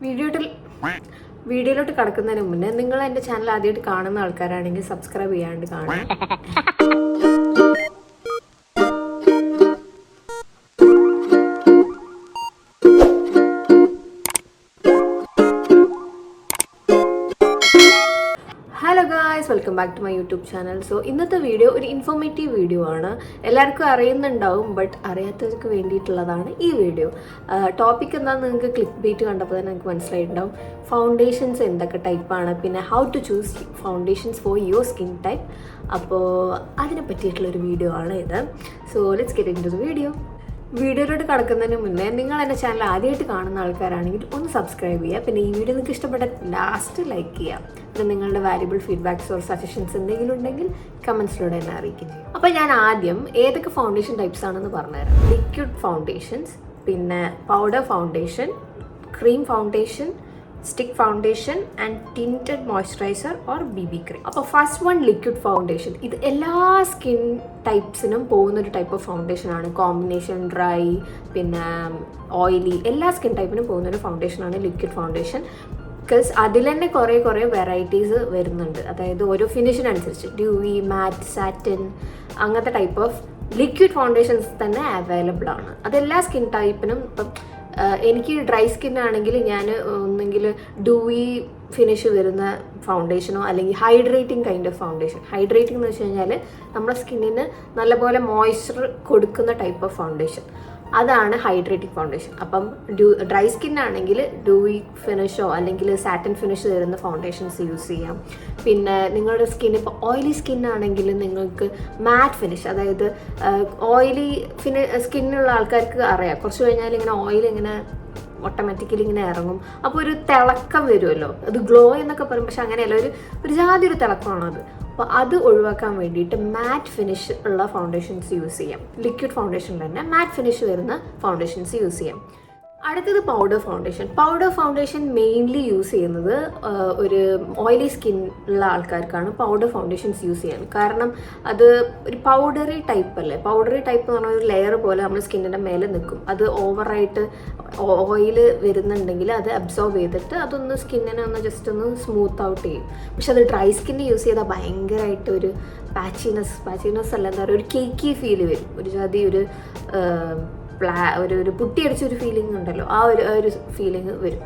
വീഡിയോട്ടിൽ വീഡിയോയിലോട്ട് കടക്കുന്നതിന് മുന്നേ നിങ്ങൾ എന്റെ ചാനൽ ആദ്യമായിട്ട് കാണുന്ന ആൾക്കാരാണെങ്കിൽ സബ്സ്ക്രൈബ് ചെയ്യാണ്ട് കാണാം welcome back to my YouTube channel so ഇന്നത്തെ വീഡിയോ ഒരു ഇൻഫോർമേറ്റീവ് വീഡിയോ ആണ്. എല്ലാവർക്കും അറിയുന്നുണ്ടാവും ബട്ട് അറിയാത്തവർക്ക് വേണ്ടിയിട്ടുള്ളതാണ് ഈ വീഡിയോ ടോപ്പിക് എന്താണെന്ന് നിങ്ങൾക്ക് ക്ലിക്ക് ബീറ്റ് കണ്ടപ്പോൾ തന്നെ നിങ്ങൾക്ക് മനസ്സിലായിട്ടുണ്ടാവും. ഫൗണ്ടേഷൻസ് എന്തൊക്കെ ടൈപ്പാണ് പിന്നെ how to choose foundations for your skin type അപ്പോൾ അതിനെ പറ്റിയിട്ടുള്ളൊരു വീഡിയോ ആണ് ഇത്. So let's get into the video വീഡിയോയിലോട്ട് കടക്കുന്നതിന് മുന്നേ നിങ്ങൾ എന്റെ ചാനൽ ആദ്യമായിട്ട് കാണുന്ന ആൾക്കാരാണെങ്കിൽ ഒന്ന് സബ്സ്ക്രൈബ് ചെയ്യുക. പിന്നെ ഈ വീഡിയോ നിങ്ങൾക്ക് ഇഷ്ടപ്പെട്ട ലാസ്റ്റ് ലൈക്ക് ചെയ്യുക. പിന്നെ നിങ്ങളുടെ വാല്യുബിൾ ഫീഡ്ബാക്സ് ഓർ സജഷൻസ് എന്തെങ്കിലും ഉണ്ടെങ്കിൽ കമൻസിലൂടെ എന്നെ അറിയിക്കും അപ്പോൾ ഞാൻ ആദ്യം ഏതൊക്കെ ഫൗണ്ടേഷൻ ടൈപ്സ് ആണെന്ന് പറഞ്ഞുതരാം. ലിക്വിഡ് ഫൗണ്ടേഷൻസ് പിന്നെ powder foundation cream foundation stick foundation and tinted moisturiser or B B cream അപ്പോൾ ഫസ്റ്റ് വൺ ലിക്വിഡ് ഫൗണ്ടേഷൻ ഇത് എല്ലാ സ്കിൻ ടൈപ്സിനും പോകുന്ന ഒരു ടൈപ്പ് ഓഫ് ഫൗണ്ടേഷൻ ആണ്. കോമ്പിനേഷൻ ഡ്രൈ പിന്നെ ഓയിലി എല്ലാ സ്കിൻ ടൈപ്പിനും പോകുന്ന ഒരു ഫൗണ്ടേഷൻ ആണ് ലിക്വിഡ് ഫൗണ്ടേഷൻ ബിക്കോസ് അതിൽ തന്നെ കുറേ കുറേ വെറൈറ്റീസ് വരുന്നുണ്ട്. അതായത് ഓരോ ഫിനിഷിനനുസരിച്ച് ഡ്യൂവി മാറ്റ് സാറ്റിൻ അങ്ങനത്തെ ടൈപ്പ് ഓഫ് ലിക്വിഡ് ഫൗണ്ടേഷൻസ് തന്നെ അവൈലബിൾ ആണ്. അതെല്ലാ സ്കിൻ ടൈപ്പിനും ഇപ്പം എനിക്ക് ഡ്രൈ സ്കിൻ ആണെങ്കിൽ ഞാൻ ഒന്നെങ്കിൽ ഡൂവി ഫിനിഷ് വരുന്ന ഫൗണ്ടേഷനോ അല്ലെങ്കിൽ hydrating kind of foundation hydrating എന്ന് വെച്ച് കഴിഞ്ഞാൽ നമ്മുടെ സ്കിന്നിന് നല്ലപോലെ മോയ്സ്ചർ കൊടുക്കുന്ന ടൈപ്പ് ഓഫ് ഫൗണ്ടേഷൻ അതാണ് ഹൈഡ്രേറ്റിംഗ് ഫൗണ്ടേഷൻ. അപ്പം ഡ്യൂ ഡ്രൈ സ്കിൻ ആണെങ്കിൽ ഡ്യൂയി ഫിനിഷോ അല്ലെങ്കിൽ സാറ്റൻ ഫിനിഷ് തരുന്ന ഫൗണ്ടേഷൻസ് യൂസ് ചെയ്യാം. പിന്നെ നിങ്ങളുടെ സ്കിൻ ഇപ്പോൾ ഓയിലി സ്കിൻ ആണെങ്കിൽ നിങ്ങൾക്ക് മാറ്റ് ഫിനിഷ് അതായത് ഓയിലി ഫിനി സ്കിന്നുള്ള ആൾക്കാർക്ക് അറിയാം. കുറച്ച് കഴിഞ്ഞാൽ ഇങ്ങനെ ഓയിൽ ഇങ്ങനെ ഓട്ടോമാറ്റിക്കലി ഇങ്ങനെ ഇറങ്ങും. അപ്പോൾ ഒരു തിളക്കം വരുമല്ലോ. അത് ഗ്ലോ എന്നൊക്കെ പറയും. പക്ഷെ അങ്ങനെയല്ല. ഒരു ഒരു ജാതി ഒരു തിളക്കമാണത് അപ്പോൾ അത് ഒഴിവാക്കാൻ വേണ്ടിയിട്ട് മാറ്റ് ഫിനിഷ് ഉള്ള ഫൗണ്ടേഷൻസ് യൂസ് ചെയ്യാം. ലിക്വിഡ് ഫൗണ്ടേഷനിൽ തന്നെ മാറ്റ് ഫിനിഷ് വരുന്ന ഫൗണ്ടേഷൻസ് യൂസ് ചെയ്യാം. അടുത്തത് powder foundation powder foundation mainly use ചെയ്യുന്നത് ഒരു ഓയിലി സ്കിൻ ഉള്ള ആൾക്കാർക്കാണ് പൗഡർ ഫൗണ്ടേഷൻസ് യൂസ് ചെയ്യാൻ. കാരണം അത് ഒരു പൗഡറി ടൈപ്പ് അല്ലേ? പൗഡറി ടൈപ്പ് എന്ന് പറഞ്ഞാൽ ഒരു ലെയർ പോലെ നമ്മുടെ സ്കിന്നിന്റെ മേലെ നിൽക്കും. അത് ഓവറായിട്ട് ഓയിൽ വരുന്നുണ്ടെങ്കിൽ അത് അബ്സോർബ് ചെയ്തിട്ട് അതൊന്ന് സ്കിന്നിനെ ഒന്ന് ജസ്റ്റ് ഒന്ന് സ്മൂത്ത് ഔട്ട് ചെയ്യും. പക്ഷെ അത് ഡ്രൈ സ്കിന്ന് യൂസ് ചെയ്താൽ ഭയങ്കരമായിട്ട് ഒരു പാച്ചിനസ് പാച്ചിനസ് അല്ല എന്താ പറയുക ഒരു കേക്കി ഫീൽ വരും. ഒരു ജാതി ഒരു പ്ലാ ഒരു ഒരു പുട്ടിയടിച്ച ഒരു ഫീലിംഗ് ഉണ്ടല്ലോ. ആ ഒരു ഒരു ഫീലിംഗ് വരും.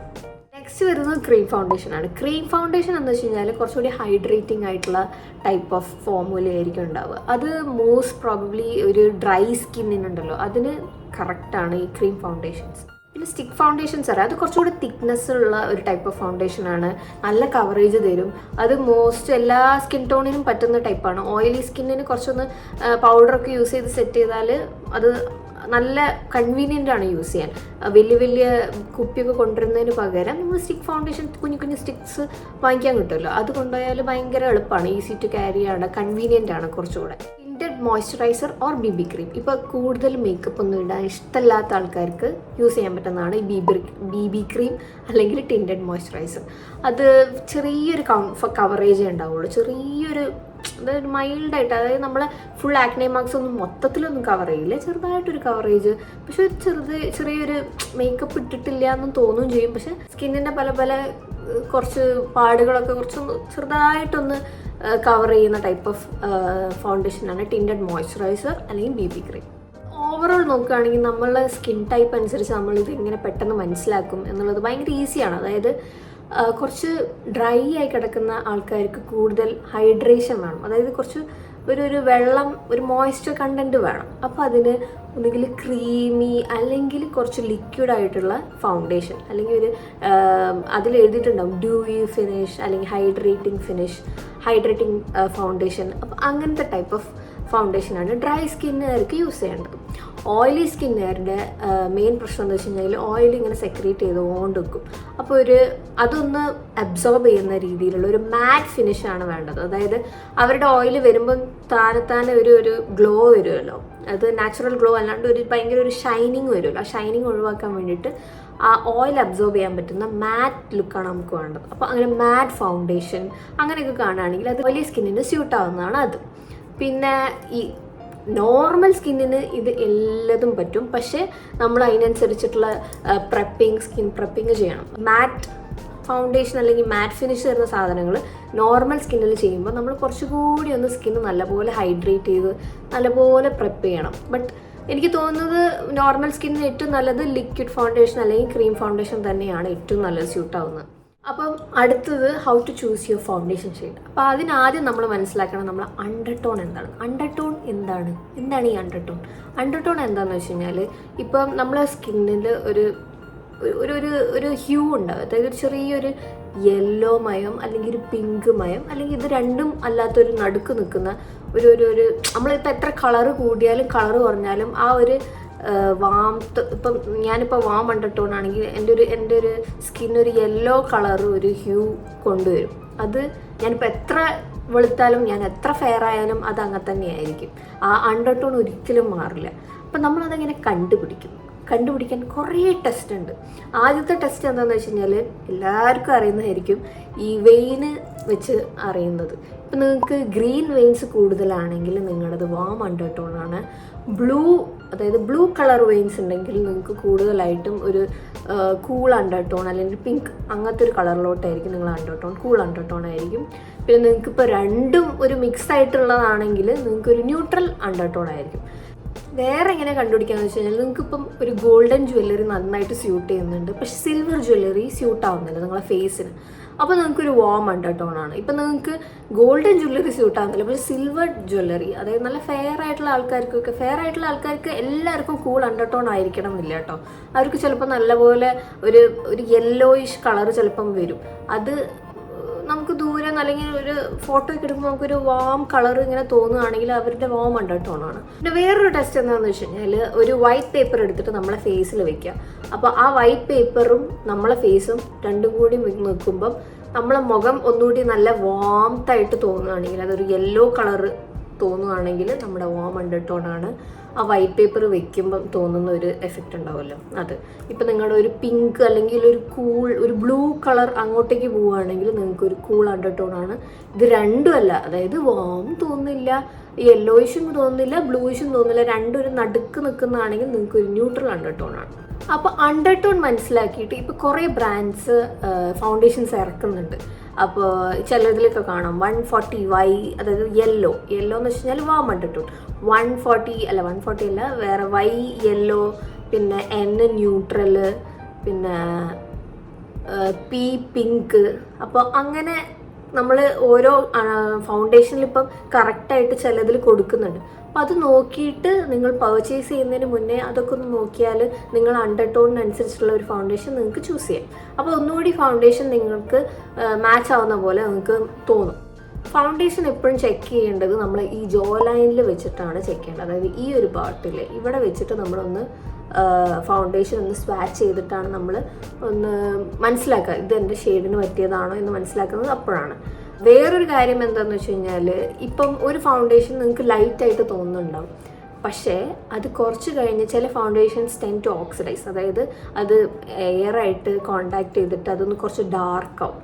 നെക്സ്റ്റ് വരുന്നത് ക്രീം ഫൗണ്ടേഷൻ ആണ്. ക്രീം ഫൗണ്ടേഷൻ എന്ന് വെച്ച് കഴിഞ്ഞാൽ കുറച്ചുകൂടി ഹൈഡ്രേറ്റിംഗ് ആയിട്ടുള്ള ടൈപ്പ് ഓഫ് ഫോർമുല ആയിരിക്കും ഉണ്ടാവുക. അത് മോസ്റ്റ് പ്രോബബ്ലി ഒരു ഡ്രൈ സ്കിന്നിനുണ്ടല്ലോ അതിന് കറക്റ്റാണ് ഈ ക്രീം ഫൗണ്ടേഷൻസ് പിന്നെ സ്റ്റിക്ക് ഫൗണ്ടേഷൻസ് അറിയാം. അത് കുറച്ചുകൂടി തിക്നെസ് ഉള്ള ഒരു ടൈപ്പ് ഓഫ് ഫൗണ്ടേഷൻ ആണ്. നല്ല കവറേജ് തരും. അത് മോസ്റ്റ് എല്ലാ സ്കിൻ ടോണിനും പറ്റുന്ന ടൈപ്പാണ് ഓയിലി സ്കിന്നിന് കുറച്ചൊന്ന് പൗഡറൊക്കെ യൂസ് ചെയ്ത് സെറ്റ് ചെയ്താൽ അത് നല്ല കൺവീനിയന്റ് ആണ് യൂസ് ചെയ്യാൻ. വലിയ വലിയ കുപ്പിയൊക്കെ കൊണ്ടുവരുന്നതിന് പകരം നമ്മൾ സ്റ്റിക്ക് ഫൗണ്ടേഷൻ കുഞ്ഞു കുഞ്ഞു സ്റ്റിക്സ് വാങ്ങിക്കാൻ കിട്ടുമല്ലോ. അത് കൊണ്ടുപോയാൽ ഭയങ്കര എളുപ്പമാണ്. ഈസി ടു ക്യാരി ആണ് കൺവീനിയന്റ് ആണ് കുറച്ചുകൂടെ. Tinted moisturiser or B B cream ഇപ്പോൾ കൂടുതൽ മേക്കപ്പ് ഒന്നും ഇടാൻ ഇഷ്ടമല്ലാത്ത ആൾക്കാർക്ക് യൂസ് ചെയ്യാൻ പറ്റുന്നതാണ് ഈ ബി ബി ബി ക്രീം അല്ലെങ്കിൽ ടിന്റഡ് മോയ്സ്ചറൈസർ അത് ചെറിയൊരു കവറേജേ ഉണ്ടാവുള്ളൂ. ചെറിയൊരു അതായത് മൈൽഡായിട്ട് അതായത് നമ്മളെ ഫുൾ ആക്നെ മാർക്സ് ഒന്നും മൊത്തത്തിലൊന്നും കവർ ചെയ്യില്ല. ചെറുതായിട്ടൊരു കവറേജ് പക്ഷെ ഒരു ചെറുത് ചെറിയൊരു മേക്കപ്പ് ഇട്ടിട്ടില്ല എന്നും തോന്നുകയും ചെയ്യും. പക്ഷെ സ്കിന്നിന്റെ പല പല കുറച്ച് പാടുകളൊക്കെ കുറച്ചൊന്ന് ചെറുതായിട്ടൊന്ന് കവർ ചെയ്യുന്ന ടൈപ്പ് ഓഫ് ഫൗണ്ടേഷനാണ് ടിൻഡഡ് മോയ്സ്ചറൈസർ അല്ലെങ്കിൽ ബി ബി ക്രീം ഓവറോൾ നോക്കുകയാണെങ്കിൽ നമ്മളുടെ സ്കിൻ ടൈപ്പ് അനുസരിച്ച് നമ്മൾ ഇത് എങ്ങനെ പെട്ടെന്ന് മനസ്സിലാക്കും എന്നുള്ളത് ഭയങ്കര ഈസിയാണ് അതായത് കുറച്ച് ഡ്രൈ ആയി കിടക്കുന്ന ആൾക്കാർക്ക് കൂടുതൽ ഹൈഡ്രേഷൻ വേണം. അതായത് കുറച്ച് ഒരു ഒരു വെള്ളം ഒരു മോയ്സ്ചർ കണ്ടന്റ് വേണം. അപ്പോൾ അതിന് ഒന്നുകിൽ ക്രീമി അല്ലെങ്കിൽ കുറച്ച് ലിക്വിഡ് ആയിട്ടുള്ള ഫൗണ്ടേഷൻ അല്ലെങ്കിൽ ഒരു അതിൽ എഴുതിയിട്ടുണ്ടാവും ഡ്യൂയി ഫിനിഷ് അല്ലെങ്കിൽ ഹൈഡ്രേറ്റിംഗ് ഫിനിഷ് ഹൈഡ്രേറ്റിംഗ് ഫൗണ്ടേഷൻ അപ്പോൾ അങ്ങനത്തെ ടൈപ്പ് ഓഫ് ഫൗണ്ടേഷനാണ് ഡ്രൈ സ്കിന്നുകാർക്ക് യൂസ് ചെയ്യേണ്ടത്. ഓയിലി സ്കിന്നുകാരുടെ മെയിൻ പ്രശ്നം എന്ന് വെച്ച് കഴിഞ്ഞാൽ ഓയിൽ ഇങ്ങനെ സെക്രീറ്റ് ചെയ്തുകൊണ്ട് വെക്കും. അപ്പോൾ ഒരു അതൊന്ന് അബ്സോർബ് ചെയ്യുന്ന രീതിയിലുള്ള ഒരു മാറ്റ് ഫിനിഷാണ് വേണ്ടത്. അതായത് അവരുടെ ഓയിൽ വരുമ്പം താനത്താനെ ഒരു ഒരു ഗ്ലോ വരുമല്ലോ. അത് നാച്ചുറൽ ഗ്ലോ അല്ലാണ്ട് ഒരു ഭയങ്കര ഒരു ഷൈനിങ് വരുമല്ലോ. ആ ഷൈനിങ് ഒഴിവാക്കാൻ വേണ്ടിയിട്ട് ആ ഓയിൽ അബ്സോർബ് ചെയ്യാൻ പറ്റുന്ന മാറ്റ് ലുക്കാണ് നമുക്ക് വേണ്ടത്. അപ്പോൾ അങ്ങനെ മാറ്റ് ഫൗണ്ടേഷൻ അങ്ങനെയൊക്കെ കാണുകയാണെങ്കിൽ അത് വലിയ സ്കിന്നിന് സ്യൂട്ട് ആവുന്നതാണ് അത്. പിന്നെ ഈ നോർമൽ സ്കിന്നിന് ഇത് എല്ലാതും പറ്റും. പക്ഷേ നമ്മൾ അതിനനുസരിച്ചിട്ടുള്ള പ്രപ്പിങ് സ്കിൻ പ്രപ്പിങ് ചെയ്യണം. മാറ്റ് ഫൗണ്ടേഷൻ അല്ലെങ്കിൽ മാറ്റ് ഫിനിഷ് തരുന്ന സാധനങ്ങൾ നോർമൽ സ്കിന്നിൽ ചെയ്യുമ്പോൾ നമ്മൾ കുറച്ചുകൂടി ഒന്ന് സ്കിന്ന് നല്ലപോലെ ഹൈഡ്രേറ്റ് ചെയ്ത് നല്ലപോലെ പ്രെപ്പ് ചെയ്യണം. ബട്ട് എനിക്ക് തോന്നുന്നത് നോർമൽ സ്കിന്നിന് ഏറ്റവും നല്ലത് ലിക്വിഡ് ഫൗണ്ടേഷൻ അല്ലെങ്കിൽ ക്രീം ഫൗണ്ടേഷൻ തന്നെയാണ് ഏറ്റവും നല്ലത് സ്യൂട്ട് ആവുന്നത്. അപ്പം അടുത്തത് how to choose your foundation shade അപ്പോൾ അതിനാദ്യം നമ്മൾ മനസ്സിലാക്കണം നമ്മൾ അണ്ടർടോൺ എന്താണ്. അണ്ടർടോൺ എന്താണ്? എന്താണ് ഈ അണ്ടർടോൺ അണ്ടർടോൺ എന്താണെന്ന് വെച്ച് കഴിഞ്ഞാൽ ഇപ്പം നമ്മളെ സ്കിന്നിൽ ഒരു ഒരു ഒരു ഒരു ഹ്യൂ ഉണ്ടാവും അതായത് ഒരു ചെറിയൊരു യെല്ലോ മയം അല്ലെങ്കിൽ ഒരു പിങ്ക് മയം അല്ലെങ്കിൽ ഇത് രണ്ടും അല്ലാത്തൊരു നടുക്ക് നിൽക്കുന്ന ഒരു ഒരു ഒരു നമ്മളിപ്പോൾ എത്ര കളറ് കൂടിയാലും കളറ് കുറഞ്ഞാലും ആ ഒരു വാംത്ത് ഇപ്പം ഞാനിപ്പോൾ വാം അണ്ടർടോൺ ആണെങ്കിൽ എന്റെ ഒരു എന്റെ ഒരു സ്കിൻ ഒരു യെല്ലോ കളർ ഒരു ഹ്യൂ കൊണ്ടുവരും. അത് ഞാനിപ്പോൾ എത്ര വെളുത്താലും ഞാൻ എത്ര ഫെയർ ആയാലും അത് അങ്ങനെ തന്നെയായിരിക്കും. ആ അണ്ടർടോൺ ഒരിക്കലും മാറില്ല. അപ്പം നമ്മളതെങ്ങനെ കണ്ടുപിടിക്കും. കണ്ടുപിടിക്കാൻ കുറേ ടെസ്റ്റ് ഉണ്ട് ആദ്യത്തെ ടെസ്റ്റ് എന്താണെന്ന് വെച്ച് കഴിഞ്ഞാൽ എല്ലാവർക്കും അറിയുന്നതായിരിക്കും ഈ വെയിന് വെച്ച് അറിയുന്നത്. ഇപ്പം നിങ്ങൾക്ക് ഗ്രീൻ വെയിൻസ് കൂടുതലാണെങ്കിൽ നിങ്ങളത് വാം അണ്ടർ ടോൺ ആണ്. ബ്ലൂ അതായത് ബ്ലൂ കളർ വെയിൻസ് ഉണ്ടെങ്കിൽ നിങ്ങൾക്ക് കൂടുതലായിട്ടും ഒരു കൂൾ അണ്ടർ ടോൺ അല്ലെങ്കിൽ പിങ്ക് അങ്ങനത്തെ ഒരു കളറിലോട്ടായിരിക്കും നിങ്ങൾ under tone cool under tone ആയിരിക്കും. പിന്നെ നിങ്ങൾക്ക് ഇപ്പോൾ രണ്ടും ഒരു മിക്സ് ആയിട്ടുള്ളതാണെങ്കിൽ നിങ്ങൾക്ക് ഒരു ന്യൂട്രൽ അണ്ടർടോൺ ആയിരിക്കും. വേറെ എങ്ങനെ കണ്ടുപിടിക്കാന്ന് വെച്ച് കഴിഞ്ഞാൽ നിങ്ങൾക്ക് ഇപ്പം ഒരു ഗോൾഡൻ ജ്വല്ലറി നന്നായിട്ട് സ്യൂട്ട് ചെയ്യുന്നുണ്ട്. പക്ഷെ സിൽവർ ജ്വല്ലറി സ്യൂട്ട് ആവുന്നില്ല നിങ്ങളെ ഫേസിന് അപ്പോൾ നിങ്ങൾക്ക് ഒരു വാം അണ്ടർടോൺ ആണ്. ഇപ്പം നിങ്ങൾക്ക് ഗോൾഡൻ ജ്വല്ലറി സ്യൂട്ട് പക്ഷേ സിൽവർ ജ്വല്ലറി അതായത് നല്ല ഫെയർ ആയിട്ടുള്ള ആൾക്കാർക്കൊക്കെ ഫെയർ ആയിട്ടുള്ള ആൾക്കാർക്ക് എല്ലാവർക്കും കൂൾ അണ്ടർ ടോൺ ആയിരിക്കണം എന്നില്ല കേട്ടോ. അവർക്ക് ചിലപ്പോൾ നല്ലപോലെ ഒരു ഒരു യെല്ലോയിഷ് കളർ ചിലപ്പം വരും. അത് നമുക്ക് നിന്ന് അല്ലെങ്കിൽ ഒരു ഫോട്ടോ ഒക്കെ എടുക്കുമ്പോൾ നമുക്കൊരു വാം കളർ ഇങ്ങനെ തോന്നുകയാണെങ്കിൽ അവരുടെ വാം അണ്ടർ ആണ്. പിന്നെ വേറൊരു ടെസ്റ്റ് എന്താണെന്ന് വെച്ച് കഴിഞ്ഞാൽ ഒരു വൈറ്റ് പേപ്പർ എടുത്തിട്ട് നമ്മളെ ഫേസിൽ വെക്കുക അപ്പോൾ ആ വൈറ്റ് പേപ്പറും നമ്മളെ ഫേസും രണ്ടും കൂടി നിൽക്കുമ്പം നമ്മളെ മുഖം ഒന്നുകൂടി നല്ല വാംത്തായിട്ട് തോന്നുകയാണെങ്കിൽ അതൊരു യെല്ലോ കളർ തോന്നുകയാണെങ്കിൽ നമ്മുടെ വാം അണ്ടർ ആണ്. ആ വൈറ്റ് പേപ്പർ വെക്കുമ്പം തോന്നുന്ന ഒരു എഫക്റ്റ് ഉണ്ടാവുമല്ലോ. അത്. ഇപ്പം നിങ്ങളുടെ ഒരു പിങ്ക് അല്ലെങ്കിൽ ഒരു കൂൾ ഒരു ബ്ലൂ കളർ അങ്ങോട്ടേക്ക് പോവുകയാണെങ്കിൽ നിങ്ങൾക്ക് ഒരു കൂൾ അണ്ടർടോൺ ആണ്. ഇത് രണ്ടും അല്ല. അതായത് വാം തോന്നുന്നില്ല യെല്ലോയിഷും തോന്നുന്നില്ല ബ്ലൂയിഷും തോന്നുന്നില്ല. രണ്ടും ഒരു നടുക്ക് നിൽക്കുന്നതാണെങ്കിൽ നിങ്ങൾക്ക് ഒരു ന്യൂട്രൽ അണ്ടർടോൺ ആണ്. അപ്പോൾ അണ്ടർടോൺ മനസ്സിലാക്കിയിട്ട് ഇപ്പോൾ കുറേ ബ്രാൻഡ്സ് ഫൗണ്ടേഷൻസ് ഇറക്കുന്നുണ്ട്. അപ്പോൾ ചിലതിലൊക്കെ കാണാം. വൺ ഫോർട്ടി വൈ അതായത് യെല്ലോ യെല്ലോ എന്ന് വെച്ച് കഴിഞ്ഞാൽ വാം അണ്ടർടോൺ വൺ ഫോർട്ടി അല്ല വൺ ഫോർട്ടി അല്ല വേറെ വൈ യെല്ലോ പിന്നെ എൻ ന്യൂട്രൽ പിന്നെ പി പിങ്ക് അപ്പോൾ അങ്ങനെ നമ്മൾ ഓരോ ഫൗണ്ടേഷനിൽ ഇപ്പം കറക്റ്റായിട്ട് ചിലതിൽ കൊടുക്കുന്നുണ്ട്. അപ്പം അത് നോക്കിയിട്ട് നിങ്ങൾ പർച്ചേസ് ചെയ്യുന്നതിന് മുന്നേ അതൊക്കെ ഒന്ന് നോക്കിയാൽ നിങ്ങൾ അണ്ടർടോണിനനുസരിച്ചുള്ള ഒരു ഫൗണ്ടേഷൻ നിങ്ങൾക്ക് ചൂസ് ചെയ്യാം. അപ്പോൾ ഒന്നുകൂടി ഫൗണ്ടേഷൻ നിങ്ങൾക്ക് മാച്ച് ആവുന്ന പോലെ നിങ്ങൾക്ക് തോന്നും. ഫൗണ്ടേഷൻ എപ്പോഴും ചെക്ക് ചെയ്യേണ്ടത് നമ്മൾ ഈ ജോ ലൈനിൽ വെച്ചിട്ടാണ് ചെക്ക് ചെയ്യേണ്ടത്. അതായത് ഈ ഒരു പാർട്ടിൽ ഇവിടെ വെച്ചിട്ട് നമ്മളൊന്ന് ഫൗണ്ടേഷൻ ഒന്ന് സ്വാച്ച് ചെയ്തിട്ടാണ് നമ്മൾ ഒന്ന് മനസ്സിലാക്കുക ഇത് എന്റെ ഷെയ്ഡിന് പറ്റിയതാണോ എന്ന് മനസ്സിലാക്കുന്നത് അപ്പോഴാണ്. വേറൊരു കാര്യം എന്താണെന്ന് വെച്ച് കഴിഞ്ഞാൽ ഇപ്പം ഒരു ഫൗണ്ടേഷൻ നിങ്ങൾക്ക് ലൈറ്റായിട്ട് തോന്നുന്നുണ്ടാവും. പക്ഷേ അത് കുറച്ച് കഴിഞ്ഞ് ചില ഫൗണ്ടേഷൻസ് ടെൻ ടു ഓക്സിഡൈസ് അതായത് അത് എയറായിട്ട് കോണ്ടാക്ട് ചെയ്തിട്ട് അതൊന്ന് കുറച്ച് ഡാർക്കാവും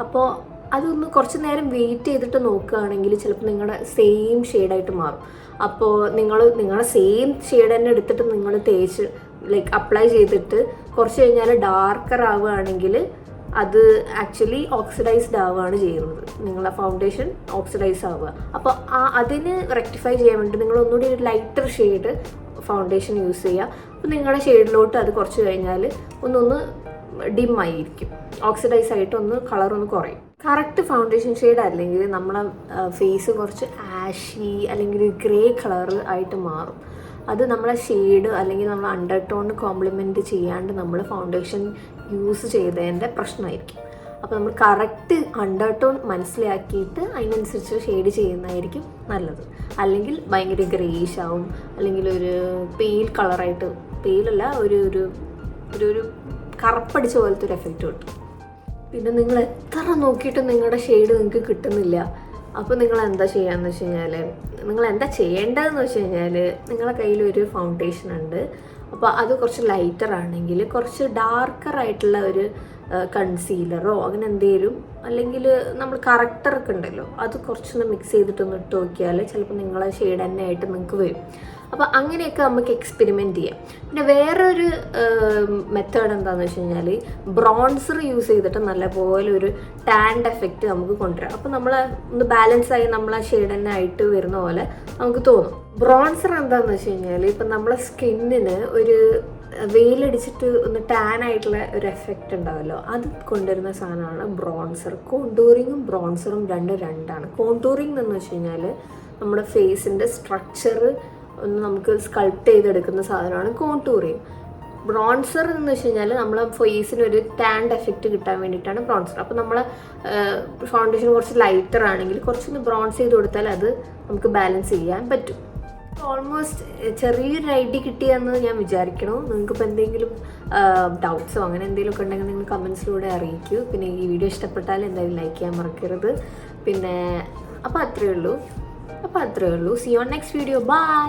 അപ്പോൾ അതൊന്ന് കുറച്ച് നേരം വെയിറ്റ് ചെയ്തിട്ട് നോക്കുകയാണെങ്കിൽ ചിലപ്പോൾ നിങ്ങളുടെ സെയിം ഷെയ്ഡായിട്ട് മാറും. അപ്പോൾ നിങ്ങൾ നിങ്ങളുടെ സെയിം ഷെയ്ഡ് തന്നെ എടുത്തിട്ട് നിങ്ങൾ തേച്ച് ലൈക്ക് അപ്ലൈ ചെയ്തിട്ട് കുറച്ച് കഴിഞ്ഞാൽ ഡാർക്കർ ആവുകയാണെങ്കിൽ അത് ആക്ച്വലി ഓക്സിഡൈസ്ഡ് ആവുകയാണ് ചെയ്യുന്നത്. നിങ്ങളെ ഫൗണ്ടേഷൻ ഓക്സിഡൈസ് ആവുക. അപ്പോൾ ആ അതിന് റെക്ടിഫൈ ചെയ്യാൻ വേണ്ടി നിങ്ങൾ ഒന്നുകൂടി ഒരു ലൈറ്റർ ഷെയ്ഡ് ഫൗണ്ടേഷൻ യൂസ് ചെയ്യുക. അപ്പോൾ നിങ്ങളുടെ ഷെയ്ഡിലോട്ട് അത് കുറച്ച് കഴിഞ്ഞാൽ ഒന്നൊന്ന് ഡിം ആയിരിക്കും. ഓക്സിഡൈസ് ആയിട്ട് ഒന്ന് കളർ ഒന്ന് കുറയും. കറക്റ്റ് ഫൗണ്ടേഷൻ ഷെയ്ഡ് അല്ലെങ്കിൽ നമ്മളെ ഫേസ് കുറച്ച് ആഷി അല്ലെങ്കിൽ ഗ്രേ കളർ ആയിട്ട് മാറും. അത് നമ്മളെ ഷെയ്ഡ് അല്ലെങ്കിൽ നമ്മൾ അണ്ടർ ടോൺ കോംപ്ലിമെന്റ് ചെയ്യാണ്ട് നമ്മൾ ഫൗണ്ടേഷൻ യൂസ് ചെയ്തതിന്റെ പ്രശ്നമായിരിക്കും. അപ്പോൾ നമ്മൾ കറക്റ്റ് അണ്ടർ ടോൺ മനസ്സിലാക്കിയിട്ട് അതിനനുസരിച്ച് ഷെയ്ഡ് ചെയ്യുന്നതായിരിക്കും നല്ലത്. അല്ലെങ്കിൽ ഭയങ്കര ഗ്രേഷ് ആവും അല്ലെങ്കിൽ ഒരു പെയിൽ കളറായിട്ട് പെയിലല്ല ഒരു ഒരു ഒരു കറുപ്പടിച്ച പോലത്തെ ഒരു എഫക്റ്റ് കിട്ടും. പിന്നെ നിങ്ങൾ എത്ര നോക്കിയിട്ടും നിങ്ങളുടെ ഷെയ്ഡ് നിങ്ങൾക്ക് കിട്ടുന്നില്ല. അപ്പോൾ നിങ്ങൾ എന്താ ചെയ്യാന്ന് വെച്ച് കഴിഞ്ഞാൽ നിങ്ങൾ എന്താ ചെയ്യേണ്ടതെന്ന് വെച്ച് കഴിഞ്ഞാൽ നിങ്ങളുടെ കയ്യിൽ ഒരു ഫൗണ്ടേഷൻ ഉണ്ട്. അപ്പോൾ അത് കുറച്ച് ലൈറ്റർ ആണെങ്കിൽ കുറച്ച് ഡാർക്കർ ആയിട്ടുള്ള ഒരു കൺസീലറോ അങ്ങനെ എന്തെങ്കിലും അല്ലെങ്കിൽ നമ്മൾ കറക്റ്ററൊക്കെ ഉണ്ടല്ലോ അത് കുറച്ചൊന്ന് മിക്സ് ചെയ്തിട്ടൊന്ന് ഇട്ട് നോക്കിയാൽ ചിലപ്പോൾ നിങ്ങളെ ഷെയ്ഡ് തന്നെ ആയിട്ട് നിങ്ങൾക്ക് വരും. അപ്പോൾ അങ്ങനെയൊക്കെ നമുക്ക് എക്സ്പെരിമെന്റ് ചെയ്യാം. പിന്നെ വേറൊരു മെത്തേഡ് എന്താണെന്ന് വെച്ച് കഴിഞ്ഞാൽ ബ്രോൺസർ യൂസ് ചെയ്തിട്ട് നല്ലപോലെ ഒരു ടാൻഡ് എഫക്റ്റ് നമുക്ക് കൊണ്ടുവരാം. അപ്പോൾ നമ്മൾ ഒന്ന് ബാലൻസ് ആയി നമ്മളെ ഷെയ്ഡ് തന്നെ ആയിട്ട് വരുന്ന പോലെ നമുക്ക് തോന്നും. ബ്രോൺസർ എന്താണെന്ന് വെച്ച് കഴിഞ്ഞാൽ ഇപ്പം നമ്മളെ സ്കിന്നിന് ഒരു വെയിലടിച്ചിട്ട് ഒന്ന് ടാൻ ആയിട്ടുള്ള ഒരു എഫക്റ്റ് ഉണ്ടാവുമല്ലോ അത് കൊണ്ടുവരുന്ന സാധനമാണ് ബ്രോൺസർ കോണ്ടൂറിങ്ങും ബ്രോൺസറും രണ്ടും രണ്ടാണ്. കോണ്ടൂറിങ് എന്ന് വെച്ച് കഴിഞ്ഞാൽ നമ്മുടെ ഫേസിന്റെ സ്ട്രക്ചർ ഒന്ന് നമുക്ക് സ്കൾപ്റ്റ് ചെയ്തെടുക്കുന്ന സാധനമാണ് കോണ്ടൂറിങ് ബ്രോൺസർ എന്ന് വെച്ച് കഴിഞ്ഞാൽ നമ്മളെ ഫേസിന് ഒരു ടാൻഡ് എഫക്റ്റ് കിട്ടാൻ വേണ്ടിയിട്ടാണ് ബ്രോൺസർ അപ്പോൾ നമ്മൾ ഫൗണ്ടേഷൻ കുറച്ച് ലൈറ്റർ ആണെങ്കിൽ കുറച്ചൊന്ന് ബ്രോൺസ് ചെയ്ത് കൊടുത്താൽ അത് നമുക്ക് ബാലൻസ് ചെയ്യാൻ പറ്റും. ഓൾമോസ്റ്റ് ചെറിയൊരു ഐഡിയ കിട്ടിയെന്ന് ഞാൻ വിചാരിക്കണു. നിങ്ങൾക്കിപ്പോൾ എന്തെങ്കിലും ഡൗട്ട്സോ അങ്ങനെ എന്തെങ്കിലുമൊക്കെ ഉണ്ടെങ്കിൽ നിങ്ങൾ കമൻസിലൂടെ അറിയിക്കൂ. പിന്നെ ഈ വീഡിയോ ഇഷ്ടപ്പെട്ടാൽ എന്തായാലും ലൈക്ക് ചെയ്യാൻ മറക്കരുത്. പിന്നെ അപ്പോൾ അത്രയേ ഉള്ളൂ. അപ്പോൾ അത്രയേ ഉള്ളൂ. See on next video bye